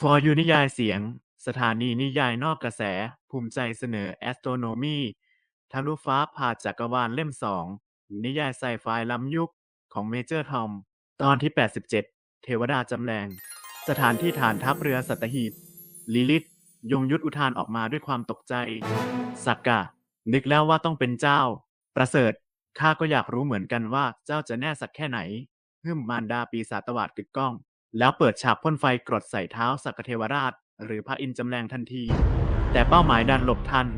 ฟอร์ยูนิยายเสียง สถานีนิยายนอกกระแส ภูมิใจเสนอ Astronomy ทะลุฟ้าผ่าจักรวาลเล่มสอง นิยายไซไฟล้ำยุคของเมเจอร์ทอม ตอนที่ 87 เทวดาจำแรง สถานที่ฐานทัพเรือสัตหีบ ลิลิตยงยุทธอุทานออกมาด้วยความตกใจ สักกะ นึกแล้วว่าต้องเป็นเจ้า ประเสริฐ ข้าก็อยากรู้เหมือนกันว่าเจ้าจะแน่สักแค่ไหนฮึมมารดาปีศาจตวาดกึกก้อง แล้วเปิดฉากพ่นไฟกรดใส่เท้าสักเทวราช หรือพระอินทร์จำแรงทันที แต่เป้าหมายดันหลบทัน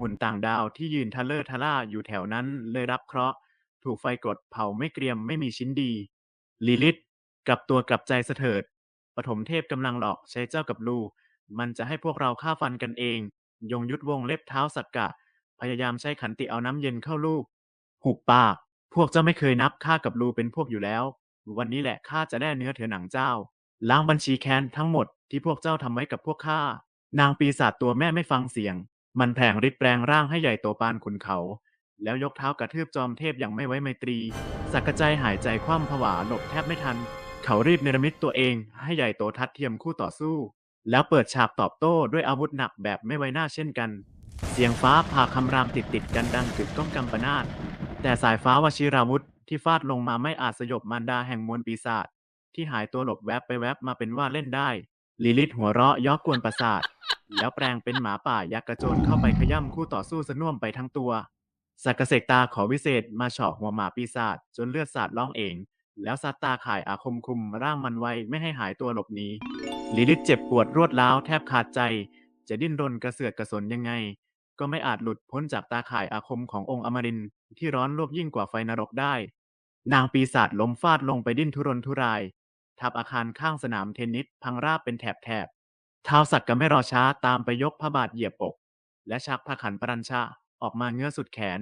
หุ่นต่างดาวที่ยืนทะเลอร์ทะล่าอยู่แถวนั้นเลยรับเคราะห์ ถูกไฟกรดเผาไม่เกรียมไม่มีชิ้นดี ลิลิตกลับตัวกลับใจเสถิดปฐมเทพกำลังหลอกใช้เจ้ากับลูมันจะให้พวกเราฆ่าฟันกันเอง ยงยุทธวงเล็บเท้าสักกะ พยายามใช้ขันติเอาน้ำเย็นเข้าลูก หุบปาก พวกเจ้าไม่เคยนับข้ากับลูเป็นพวกอยู่แล้ว วันนี้แหละข้าจะได้เนื้อเถือหนังเจ้า ล้างบัญชีแค้นทั้งหมดที่พวกเจ้าทำไว้กับพวกข้า นางปีศาจตัวแม่ไม่ฟังเสียง มันแผงฤทธิ์แปลงร่างให้ใหญ่โตปานขุนเขา แล้วยกเท้ากระทืบจอมเทพอย่างไม่ไว้ไมตรี สักกระใจายหายใจคว่ำผวาหลบแทบไม่ทัน เขารีบเนรมิตตัวเองให้ใหญ่โตทัดเทียมคู่ต่อสู้ แล้วเปิดฉากตอบโต้ด้วยอาวุธหนักแบบไม่ไว้หน้าเช่นกัน เสียงฟ้าผ่าคำรามติดติดกันดังกึกก้องกำปนาตแต่สายฟ้าวชิราวุธ ที่ฟาดลงมาไม่อาจสยบมารดาแห่งมวลปีศาจที่หายตัวหลบแวบไปแวบมาเป็นว่าเล่นได้ ลิลิตหัวเราะยอกกวนประสาท แล้วแปลงเป็นหมาป่ายักษ์กระโจนเข้าไปขย่ำคู่ต่อสู้สน่วมไปทั้งตัวสักเสกตาขอวิเศษมาเฉาะหัวหมาปีศาจจนเลือดสาดร้องเอง แล้วซัดตาข่ายอาคมคุมร่างมันไว้ไม่ให้หายตัวหลบหนีลิลิตเจ็บปวดรวดร้าวแทบขาดใจ จะดิ้นรนกระเสือกกระสนยังไง ก็ไม่อาจหลุดพ้นจากตาข่ายอาคมขององค์อมริน ที่ร้อนลวกยิ่งกว่าไฟนรกได้ นางปีศาจล้มฟาดลงไปดิ้นทุรนทุราย ทับอาคารข้างสนามเทนนิสพังราบเป็นแถบๆท้าวสักก็ไม่รอช้าตามไปยกพระบาทเหยียบอก และชักพระขันปรัญชาออกมาเงื้อสุดแขน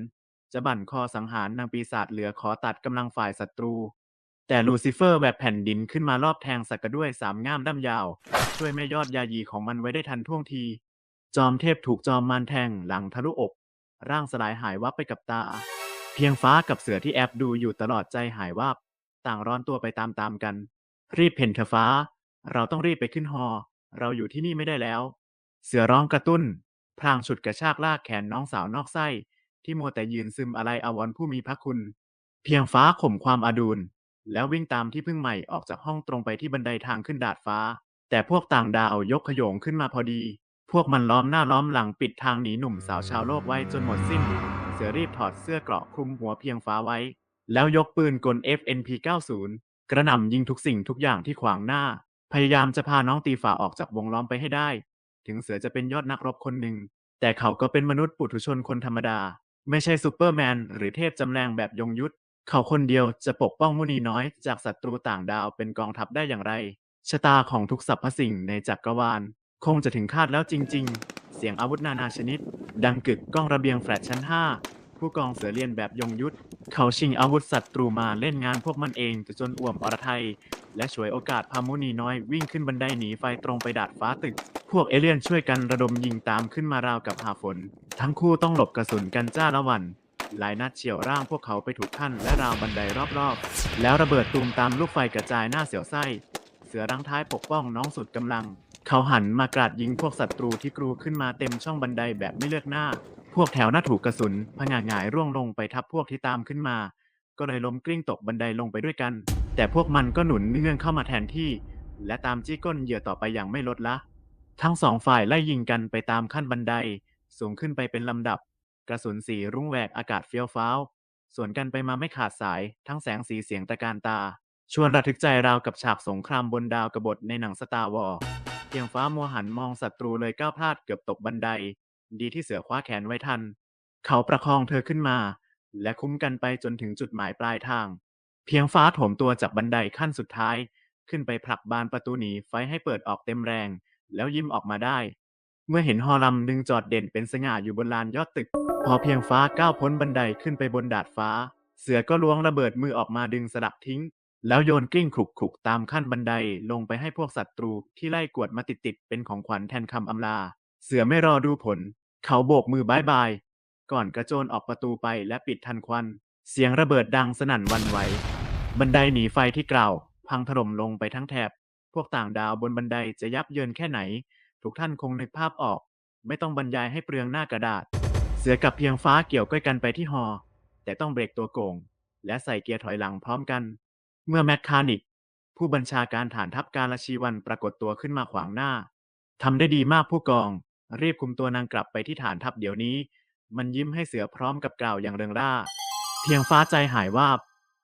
จะบั่นคอสังหารนางปีศาจเหลือขอตัดกำลังฝ่ายศัตรู แต่ลูซิเฟอร์แบบแผ่นดินขึ้นมารอบแทงสักกระด้วยสามง่ามด้ามยาว ช่วยแม่ยอดยายีของมันไว้ได้ทันท่วงที จอมเทพถูกจอมมารแทงหลังทะลุอก ร่างสลายหายวับไปกับตา เพียงฟ้ากับเสือที่แอบดูอยู่ตลอดใจหายวับต่างร้อนตัวไปตามๆกัน รีบเพ่นเถอะฟ้า เราต้องรีบไปขึ้นฮอเราอยู่ที่นี่ไม่ได้แล้ว เสือร้องกระตุ้น พลางฉุดกระชากลากแขนน้องสาวนอกไส้ ที่มัวแต่ยืนซึมอะไรอาวรผู้มีพระคุณ เพียงฟ้าข่มความอาดูลแล้ววิ่งตามที่พึ่งใหม่ออกจากห้องตรงไปที่บันไดทางขึ้นดาดฟ้า แต่พวกต่างดาวยกขยงขึ้นมาพอดี พวกมันล้อมหน้าล้อมหลังปิดทางหนีหนุ่มสาวชาวโลกไว้จนหมดสิ้น เสือรีบถอดเสื้อเกราะคลุมหัวเพียงฟ้าไว้ แล้วยกปืนกล FNP 90 กระหน่ำยิงทุกสิ่งทุกอย่างที่ขวางหน้า พยายามจะพาน้องตีฝ่าออกจากวงล้อมไปให้ได้ ถึงเสือจะเป็นยอดนักรบคนหนึ่ง แต่เขาก็เป็นมนุษย์ปุถุชนคนธรรมดา ไม่ใช่ซูเปอร์แมน หรือเทพจำแรงแบบยงยุทธเขาคนเดียวจะปกป้องมุนีน้อยจากศัตรูต่างดาวเป็นกองทัพได้อย่างไรชะตาของทุกสรรพสิ่งในจักรวาล คงจะถึงคาดแล้วจริง ๆ สียงอาวุธนานาชนิด ดังกึกก้องระเบียงแฟลตชั้น 5 ผู้กองเสือเลียนแบบยงยุทธ เขาชิงอาวุธศัตรูมาเล่นงานพวกมันเองจนอ่วมอรไทย และฉวยโอกาสพามุนีน้อยวิ่งขึ้นบันไดหนีไฟตรงไปดาดฟ้าตึก พวกเอเลี่ยนช่วยกันระดมยิงตามขึ้นมาราวกับหาฝน ทั้งคู่ต้องหลบกระสุนกันจ้าละวันหลายนัดเฉียวร่างพวกเขาไปถูกขั้นและราวบันไดรอบๆ แล้วระเบิดตูมตามลูกไฟกระจายหน้าเสียวไส้ เสือรังท้ายปกป้องน้องสุดกำลัง เขาหันมากราดยิงพวกศัตรูที่กรูขึ้นมาเต็มช่องบันไดแบบไม่เลือกหน้า พวกแถวหน้าถูกกระสุนพงาหงายร่วงลงไปทับพวกที่ตามขึ้นมา ก็เลยล้มกลิ้งตกบันไดลงไปด้วยกัน แต่พวกมันก็หนุนเนื่องเข้ามาแทนที่ และตามจี้ก้นเหยื่อต่อไปอย่างไม่ลดละ ทั้งสองฝ่ายไล่ยิงกันไปตามขั้นบันได สูงขึ้นไปเป็นลำดับ กระสุนสีรุ่งแหวกอากาศเฟี้ยวฟ้าวสวนกันไปมาไม่ขาดสาย ทั้งแสงสีเสียงตะการตา ชวนระทึกใจราวกับฉากสงครามบนดาวกบฏในหนังสตาร์วอร์ เพียงฟ้ามัวหันมองศัตรูเลยก้าวพลาดเกือบตกบันได ดีที่เสือคว้าแขนไว้ทัน เขาประคองเธอขึ้นมา และคุ้มกันไปจนถึงจุดหมายปลายทาง เพียงฟ้าโถมตัวจากบันไดขั้นสุดท้าย ขึ้นไปผลักบานประตูหนีไฟให้เปิดออกเต็มแรง แล้วยิ้มออกมาได้ เมื่อเห็นฮอลำดึงจอดเด่นเป็นสง่าอยู่บนลานยอดตึก พอเพียงฟ้าก้าวพ้นบันไดขึ้นไปบนดาดฟ้า เสือก็ล้วงระเบิดมือออกมาดึงสลักทิ้ง แล้วโยนกลิ้งขลุกขลุกตามขั้นบันไดลงไปให้พวกศัตรูที่ไล่กวดมาติดๆเป็นของขวัญแทนคำอำลา เสือไม่รอดูผล เขาโบกมือบายบาย ก่อนกระโจนออกประตูไปและปิดทันควัน เสียงระเบิดดังสนั่นวันไหว บันไดหนีไฟที่กล่าว พังถล่มลงไปทั้งแถบ พวกต่างดาวบนบันไดจะยับเยินแค่ไหน ทุกท่านคงนึกภาพออก ไม่ต้องบรรยายให้เปลืองหน้ากระดาษ เสือกับเพียงฟ้าเกี่ยวก้อยกันไปที่ฮอแต่ต้องเบรกตัวโกงและใส่เกียร์ถอยหลังพร้อมกัน เมื่อแมคคานิก ผู้บัญชาการฐานทัพการลชีวันปรากฏตัวขึ้นมาขวางหน้าทำได้ดีมากผู้กอง รีบคุมตัวนางกลับไปที่ฐานทัพเดี๋ยวนี้ มันยิ้มให้เสือพร้อมกับกล่าวอย่างเริงร่า เพียงฟ้าใจหายวาบ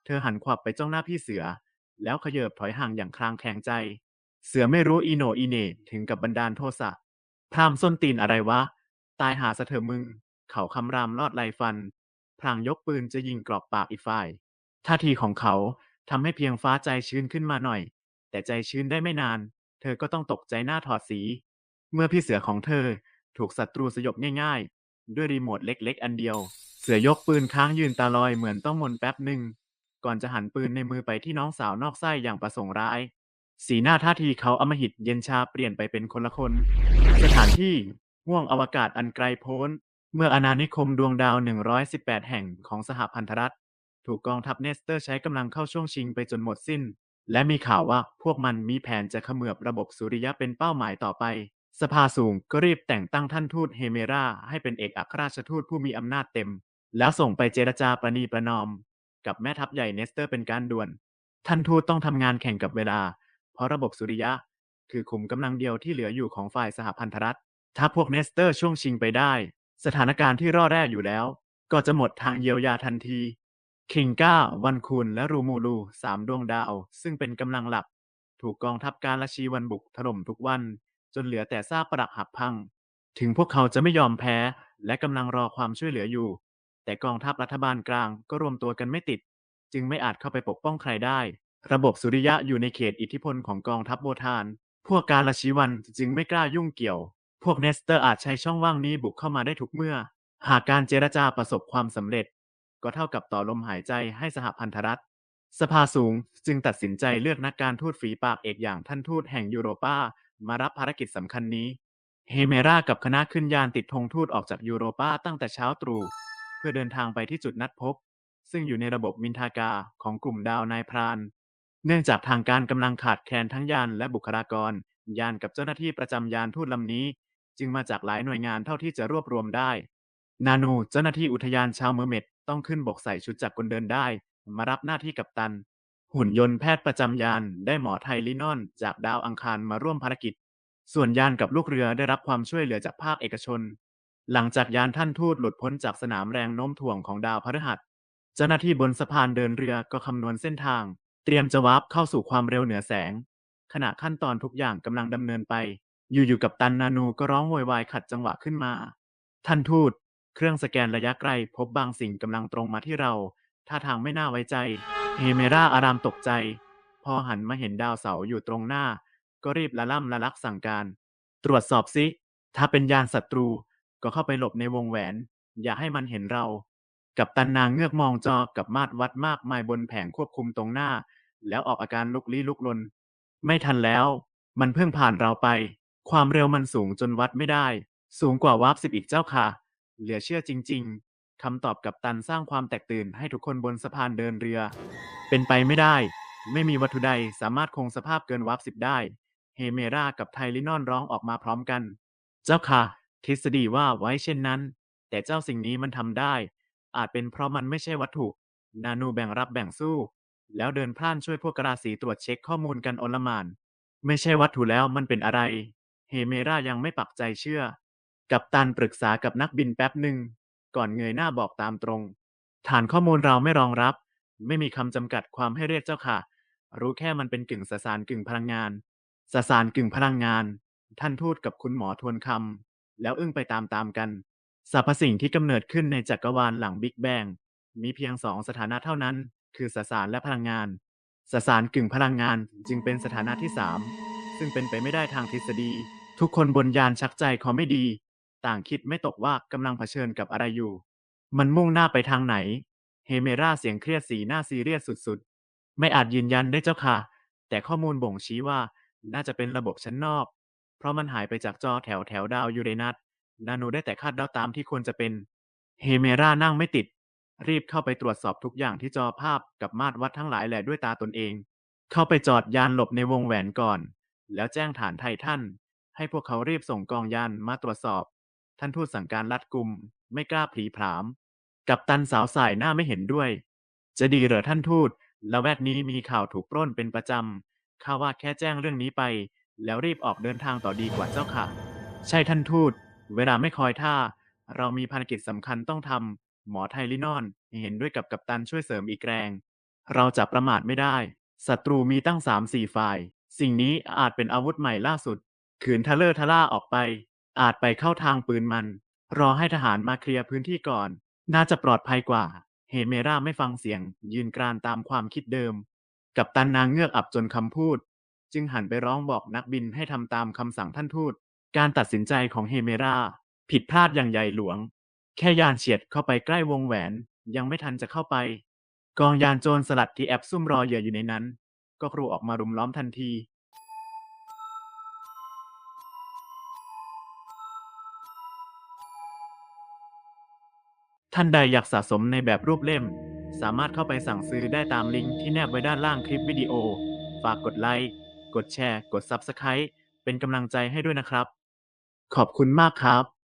เธอหันขวับไปจ้องหน้าพี่เสือ แล้วขยเบถอยห่างอย่างคลางแข็งใจ เสือไม่รู้อีโหนอีเนถึงกับบันดาลโทสะพรามส้นตีนอะไรวะ ตายหาสะเถอมึง เขาคำรามลอดไหลฟัน พลางยกปืนจะยิงกรอบปากอีกฝ่าย ท่าทีของเขา ทำให้เพียงฟ้าใจชื้นขึ้นมาหน่อย แต่ใจชื้นได้ไม่นาน เธอก็ต้องตกใจหน้าถอดสี เมื่อพี่เสือของเธอถูกศัตรูสยบง่ายๆ ด้วยรีโมทเล็กๆ อันเดียว เสือยกปืนค้างยืนตาลอยเหมือนต้องมนแป๊บหนึ่ง ก่อนจะหันปืนในมือไปที่น้องสาวนอกไส้อย่างประสงค์ร้าย สีหน้าท่าทีเขาอำมหิตเย็นชาเปลี่ยนไปเป็นคนละคน สถานที่ห่วงอวกาศอันไกลโพ้น เมื่ออาณานิคมดวงดาว 118 แห่งของสหพันธรัฐ ถูกกองทัพเนสเตอร์ใช้กำลังเข้าช่วงชิงไปจนหมดสิ้น และมีข่าวว่าพวกมันมีแผนจะเขมือบระบบสุริยะเป็นเป้าหมายต่อไป สภาสูงก็รีบแต่งตั้งท่านทูตเฮเมราให้เป็นเอกอัครราชทูตผู้มีอำนาจเต็ม แล้วส่งไปเจรจาประนีประนอม กับแม่ทัพใหญ่เนสเตอร์เป็นการด่วน ท่านทูตต้องทำงานแข่งกับเวลา เพราะระบบสุริยะ คือขุมกำลังเดียวที่เหลืออยู่ของฝ่ายสหพันธรัฐ ถ้าพวกเนสเตอร์ช่วงชิงไปได้ สถานการณ์ที่ร่อแร่อยู่แล้ว ก็จะหมดทางเยียวยาทันที คิงก้า วันคูน และรูมูลูสามดวงดาว ซึ่งเป็นกำลังหลัก ถูกกองทัพการละชีวันบุกถล่มทุกวัน จนเหลือแต่ซากปรักหักพัง ถึงพวกเขาจะไม่ยอมแพ้ และกำลังรอความช่วยเหลืออยู่ แต่กองทัพรัฐบาลกลางก็รวมตัวกันไม่ติด จึงไม่อาจเข้าไปปกป้องใครได้ ระบบสุริยะอยู่ในเขตอิทธิพลของกองทัพโบทาน พวกการละชีวันจึงไม่กล้ายุ่งเกี่ยว พวกเนสเตอร์อาจใช้ช่องว่างนี้บุกเข้ามาได้ทุกเมื่อ หากการเจรจาประสบความสำเร็จ ก็เท่ากับต่อลมหายใจให้สหพันธรัฐ สภาสูงจึงตัดสินใจเลือกนักการทูตฝีปากเอกอย่างท่านทูตแห่งยุโรปามารับภารกิจสำคัญนี้ เฮเมรากับคณะขึ้นยานติดธงทูตออกจากยุโรปาตั้งแต่เช้าตรู่เพื่อเดินทางไปที่จุดนัดพบ ซึ่งอยู่ในระบบมินทากาของกลุ่มดาวนายพราน เนื่องจากทางการกำลังขาดแคลนทั้งยานและบุคลากร ยานกับเจ้าหน้าที่ประจำยานทูตลำนี้ จึงมาจากหลายหน่วยงานเท่าที่จะรวบรวมได้ นานูเจ้าหน้าที่อุทยานชาวเมอร์เมด ต้องขึ้นบกใส่ชุดจักรกลเดินได้ มารับหน้าที่กัปตัน หุ่นยนต์แพทย์ประจำยานได้หมอไทลินอนจากดาวอังคารมาร่วมภารกิจ ส่วนยานกับลูกเรือได้รับความช่วยเหลือจากภาคเอกชน หลังจากยานท่านทูตหลุดพ้นจากสนามแรงโน้มถ่วงของดาวพฤหัสเจ้าหน้าที่บนสะพานเดินเรือก็คำนวณเส้นทาง เตรียมจะวาร์ปเข้าสู่ความเร็วเหนือแสง ขณะขั้นตอนทุกอย่างกำลังดำเนินไป อยู่ๆกับตันนานูก็ร้องโวยวายขัดจังหวะขึ้นมา ท่านทูต เครื่องสแกนระยะไกลพบบางสิ่งกำลังตรงมาที่เราท่าทางไม่น่าไว้ใจ เฮเมราอารามตกใจ พอหันมาเห็นดาวเสาอยู่ตรงหน้า ก็รีบละล่ำละลักสั่งการ ตรวจสอบซิ ถ้าเป็นยานศัตรูก็เข้าไปหลบในวงแหวน อย่าให้มันเห็นเรา กับตันนางเงือกมองจอกับมาดวัดมากมายบนแผงควบคุมตรงหน้า แล้วออกอาการลุกลี้ลุกลน ไม่ทันแล้ว มันเพิ่งผ่านเราไป ความเร็วมันสูงจนวัดไม่ได้ สูงกว่าวาร์ปสิบอีกเจ้าค่ะ เหลือเชื่อจริง ๆ คำตอบกับตันสร้างความแตกตื่นให้ทุกคนบนสะพานเดินเรือ เป็นไปไม่ได้ ไม่มีวัตถุใดสามารถคงสภาพเกินวาร์ปสิบได้ เฮเมรากับไทลินอนร้องออกมาพร้อมกัน เจ้าค่ะ ทฤษฎีว่าไว้เช่นนั้น แต่เจ้าสิ่งนี้มันทำได้ อาจเป็นเพราะมันไม่ใช่วัตถุ นานูแบ่งรับแบ่งสู้ แล้วเดินพล่านช่วยพวกกราสีตรวจเช็คข้อมูลกันอลหมาน ไม่ใช่วัตถุแล้วมันเป็นอะไร เฮเมรายังไม่ปักใจเชื่อ กับตันปรึกษากับนักบินแป๊บหนึ่ง ก่อนเงยหน้าบอกตามตรง ฐานข้อมูลเราไม่รองรับ ไม่มีคำจำกัดความให้เรียกเจ้าค่ะ รู้แค่มันเป็นกึ่งสสารกึ่งพลังงาน สสารกึ่งพลังงาน ท่านทูตกับคุณหมอทวนคำแล้วอึ้งไปตามๆกันสรรพสิ่งที่กำเนิดขึ้นในจักรวาลหลังบิ๊กแบงมีเพียงสองสถานะเท่านั้น คือสสารและพลังงาน สสารกึ่งพลังงานจึงเป็นสถานะที่สามซึ่งเป็นไปไม่ได้ทางทฤษฎี ทุกคนบนยานชักใจคอไม่ดี ต่างคิดไม่ตกว่ากำลังเผชิญกับอะไรอยู่ มันมุ่งหน้าไปทางไหน เฮเมราเสียงเครียดสีหน้าซีเรียสสุดๆ ไม่อาจยืนยันได้เจ้าค่ะ แต่ข้อมูลบ่งชี้ว่าน่าจะเป็นระบบชั้นนอก เพราะมันหายไปจากจอแถวแถวดาวยูเรนัสนานูได้แต่คาดเดาตามที่ควรจะเป็น เฮเมรานั่งไม่ติด รีบเข้าไปตรวจสอบทุกอย่างที่จอภาพกับมาตรวัดทั้งหลายแหละด้วยตาตนเอง เข้าไปจอดยานหลบในวงแหวนก่อน แล้วแจ้งฐานไททันให้พวกเขารีบส่งกองยานมาตรวจสอบ ท่านทูตสั่งการรัดกุม ไม่กล้าผลีผลาม กับตันสาวสายหน้าไม่เห็นด้วย จะดีเหรอท่านทูตละแวกนี้มีข่าวถูกปล้นเป็นประจำข้าว่าแค่แจ้งเรื่องนี้ไป แล้วรีบออกเดินทางต่อดีกว่าเจ้าค่ะ ใช่ท่านทูต เวลาไม่คอยท่า เรามีภารกิจสำคัญต้องทำหมอไทลินอนเห็นด้วยกับกัปตันช่วยเสริมอีกแรง เราจะประมาทไม่ได้ศัตรูมีตั้งสามสี่ฝ่าย สิ่งนี้อาจเป็นอาวุธใหม่ล่าสุด ขืนทะเลอร์ทะล่าออกไป อาจไปเข้าทางปืนมัน รอให้ทหารมาเคลียร์พื้นที่ก่อน น่าจะปลอดภัยกว่า เฮเมราไม่ฟังเสียง ยืนกรานตามความคิดเดิม กับตันนางเงือกอับจนคำพูด จึงหันไปร้องบอกนักบินให้ทำตามคำสั่งท่านทูต การตัดสินใจของเฮเมราผิดพลาดอย่างใหญ่หลวง แค่ยานเฉียดเข้าไปใกล้วงแหวน ยังไม่ทันจะเข้าไป กองยานโจรสลัดที่แอบซุ่มรอเหยื่ออยู่ในนั้น ก็กรูออกมารุมล้อมทันที ท่านใดอยากสะสมในแบบรูปเล่ม สามารถเข้าไปสั่งซื้อได้ตามลิงก์ที่แนบไว้ด้านล่างคลิปวิดีโอ ฝากกดไลค์ กดแชร์ กด Subscribe เป็นกำลังใจให้ด้วยนะครับ ขอบคุณมากครับ